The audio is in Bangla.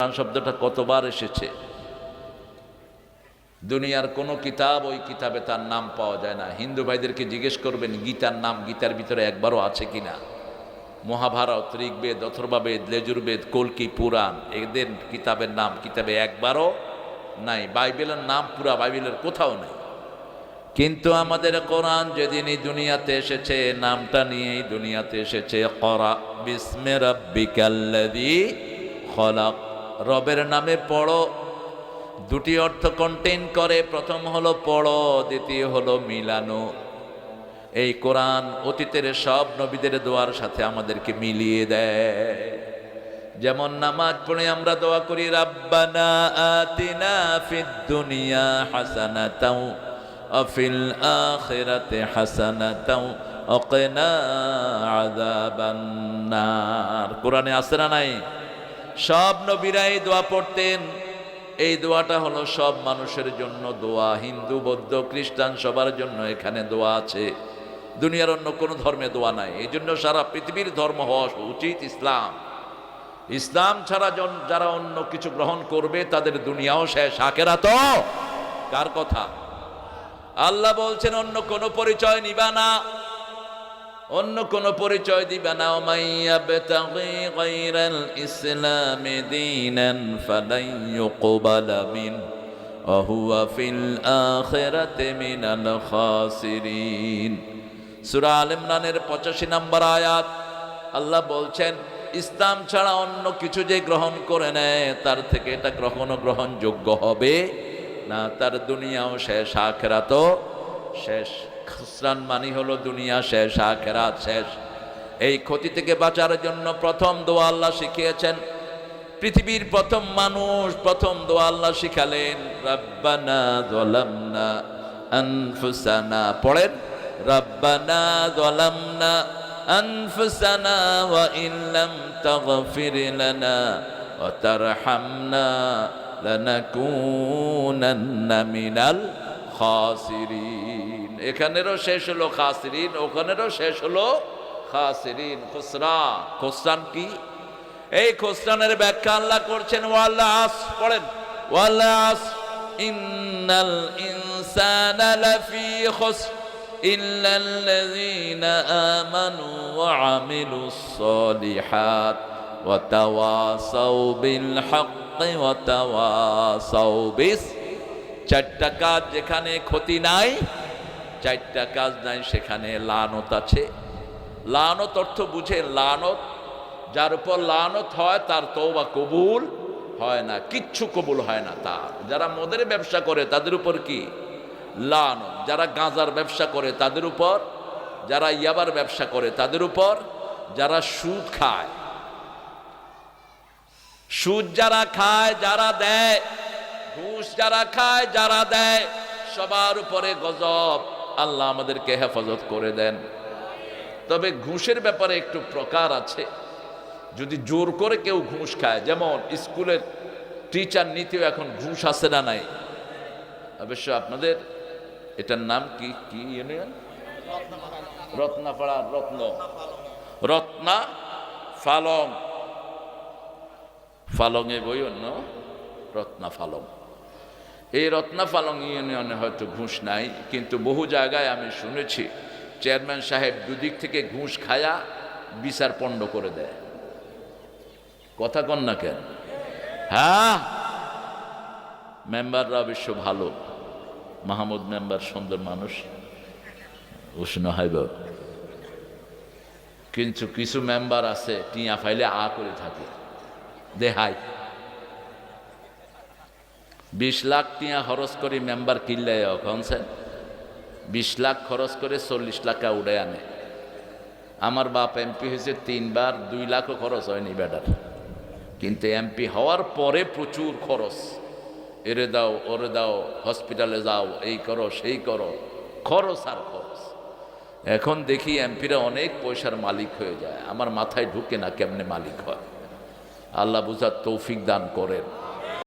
কোরআন শব্দটা কতবার এসেছে? দুনিয়ার কোনো কিতাব ওই কিতাবে তার নাম পাওয়া যায় না। হিন্দু ভাইদেরকে জিজ্ঞেস করবেন, গীতার নাম গীতার ভিতরে একবারও আছে কিনা? মহাভারত, ঋগ্বেদ, অথর্বাবেদ, লেজুরবেদ, কলকি, পুরাণ, এদের কিতাবের নাম কিতাবে একবারও নাই। বাইবেলের নাম পুরা বাইবেলের কোথাও নেই। কিন্তু আমাদের কোরআন যেদিন এই দুনিয়াতে এসেছে, নামটা নিয়েই দুনিয়াতে এসেছে, করা বিস্মের রব্বিকাল্লাযী খলাক। রবের নামে পড়ো। দুটি অর্থ কন্টেন করে। প্রথম হলো পড়ো, দ্বিতীয় হলো মিলানো। এই কোরআন অতীতের সব নবীদের দোয়ার সাথে আমাদেরকে মিলিয়ে দেয়। যেমন নামাজ পড়ে আমরা দোয়া করি, রাব্বানা আতিনা ফিদ দুনিয়া হাসানাতাও অফিল আখিরাতে হাসানাতাও অকিনা আযাবান নার। কোরআনে আছে না নাই? সব নবীরা এই দোয়া পড়তেন। এই দোয়াটা হলো সব মানুষের জন্য দোয়া। হিন্দু, বৌদ্ধ, খ্রিস্টান সবার জন্য এখানে দোয়া আছে। দুনিয়ার অন্য কোনো ধর্মে দোয়া নাই। এই জন্য সারা পৃথিবীর ধর্ম হওয়া উচিত ইসলাম। ইসলাম ছাড়া যারা অন্য কিছু গ্রহণ করবে, তাদের দুনিয়াও শেষ। হাকেরা তো? কার কথা? আল্লাহ বলছেন, অন্য কোনো পরিচয় নিবা না। অন্য কোন পরিচয় দিবে না। ওমাইয়াবতাগি গায়রাল ইসলাম দীনান ফালাই ইউকবালা মিন, ওয়া ফিল আখিরাতি মিনাল খাসিরিন। সূরা আল ইমরানের 85 নম্বর আয়াত, আল্লাহ বলছেন, ইসলাম ছাড়া অন্য কিছু যে গ্রহণ করে নেয়, তার থেকে এটা কখনো গ্রহণযোগ্য হবে না। তার দুনিয়াও শেষ, আখেরাতও শেষ। খুসরান মানি হলো দুনিয়া শেষ, আখেরাত শেষ। এই ক্ষতি থেকে বাঁচার জন্য প্রথম দোয়া আল্লাহ শিখিয়েছেন। পৃথিবীর প্রথম মানুষ প্রথম দোয়া আল্লাহ শিখালেন, রাব্বানা যালামনা আনফুসানা। পড়েন, রাব্বানা যালামনা আনফুসানা ওয়া ইন লাম তাগফির লানা ওয়া তারহামনা লানাকুনান্না মিনাল খাসিরিন। এখানেরও শেষ হলো খাসিরিন ওখানেরও শেষ হলো খাসিরিন খুসরা খুসরান কি এই খুসরানের ব্যাখ্যা আল্লাহ করছেন ওয়াল্লাস পড়েন ওয়াল্লাস ইন্নাল ইনসানা লাফি খুসর إلا الذين آمنوا وعملوا الصالحات وتواصوا بالحق وتواصوا বিস চারটা কাজ যেখানে ক্ষতি নাই চারটা কাজ নাই সেখানে লানত আছে। লানত অর্থ বুঝে লানত, যার উপর লানত হয় তার তওবা কবুল হয় না, কিচ্ছু কবুল হয় না তার। যারা মদের ব্যবসা করে তাদের উপর কি? লানত। যারা গাঁজার ব্যবসা করে তাদের উপর, যারা ইয়াবার ব্যবসা করে তাদের উপর, যারা সুদ খায়। সুদ যারা খায়, যারা দেয়। ঘুষ যারা খায়, যারা দেয়, সবার উপরে গজব। আল্লাহ আমাদেরকে হেফাজত করে দেন। তবে ঘুষের ব্যাপারে একটু প্রকার আছে। যদি জোর করে কেউ ঘুষ খায়, যেমন স্কুলের টিচার নীতিও এখন ঘুষ আছে না নাই? অবশ্য আপনাদের, এটার নাম কি? কি ইউনিয়ন রত্নাপাড়া, রত্ন। রত্না ফালং। ফালংয়ে বই অন্য? রত্না ফালং। এই রত্না ফালং ইউনিয়নে হয়তো ঘুষ নাই, কিন্তু বহু জায়গায় আমি শুনেছি, চেয়ারম্যান সাহেব দুদিক থেকে ঘুষ খায়া বিচার পণ্ড করে দেয়। কথা কন না কেন? হ্যাঁ? মেম্বাররা অবশ্য ভালো। মাহমুদ মেম্বার সুন্দর মানুষ। উষ্ণ হাইব। কিন্তু কিছু মেম্বার আছে, টিয়া ফাইলে আ করে থাকে। দেহাই বিশ লাখ টিয়া খরচ করে মেম্বার কিনলে কনসেন বিশ লাখ খরচ করে চল্লিশ লাখা উড়ে আনে। আমার বাপ এমপি হয়েছে তিনবার, দুই লাখও খরচ হয়নি বেটার। কিন্তু এমপি হওয়ার পরে প্রচুর খরচ। এরে দাও, ওরে দাও হসপিটালে যাও, এই করো, সেই করো। খরচ আর খরচ। এখন দেখি এমপিরা অনেক পয়সার মালিক হয়ে যায়। আমার মাথায় ঢুকে না কেমনে মালিক হয়। আল্লাহ বুঝার তৌফিক দান করেন।